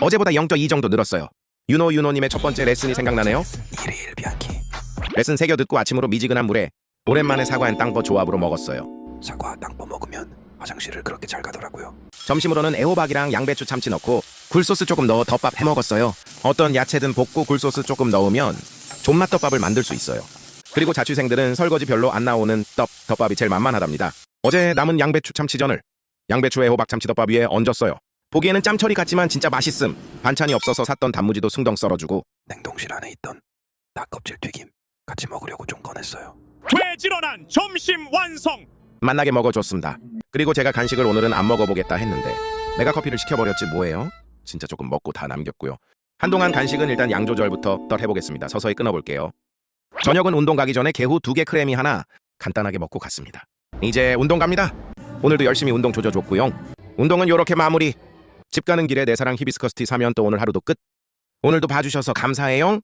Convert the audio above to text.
어제보다 0.2 정도 늘었어요. 유노 유노님의 첫 번째 레슨이 생각나네요. 일일 비앙키 레슨 새겨 듣고 아침으로 미지근한 물에 오랜만에 사과 앤 땅버 조합으로 먹었어요. 사과 땅버 먹으면 화장실을 그렇게 잘 가더라고요. 점심으로는 애호박이랑 양배추 참치 넣고 굴소스 조금 넣어 덮밥 해 먹었어요. 어떤 야채든 볶고 굴소스 조금 넣으면 존맛 덮밥을 만들 수 있어요. 그리고 자취생들은 설거지 별로 안 나오는 떡 덮밥이 제일 만만하답니다. 어제 남은 양배추 참치전을 양배추 애호박 참치 덮밥 위에 얹었어요. 보기에는 짬처리 같지만 진짜 맛있음. 반찬이 없어서 샀던 단무지도 숭덩 썰어주고 냉동실 안에 있던 닭 껍질 튀김 같이 먹으려고 좀 꺼냈어요. 되지런한 점심 완성. 만나게 먹어줬습니다. 그리고 제가 간식을 오늘은 안 먹어보겠다 했는데 내가 커피를 시켜버렸지 뭐예요? 진짜 조금 먹고 다 남겼고요. 한동안 간식은 일단 양 조절부터 덜 해보겠습니다. 서서히 끊어볼게요. 저녁은 운동 가기 전에 개후 두 개 크래미 하나 간단하게 먹고 갔습니다. 이제 운동 갑니다. 오늘도 열심히 운동 조져줬고요. 운동은 요렇게 마무리. 집 가는 길에 내 사랑 히비스커스 티 사면 또 오늘 하루도 끝. 오늘도 봐주셔서 감사해요.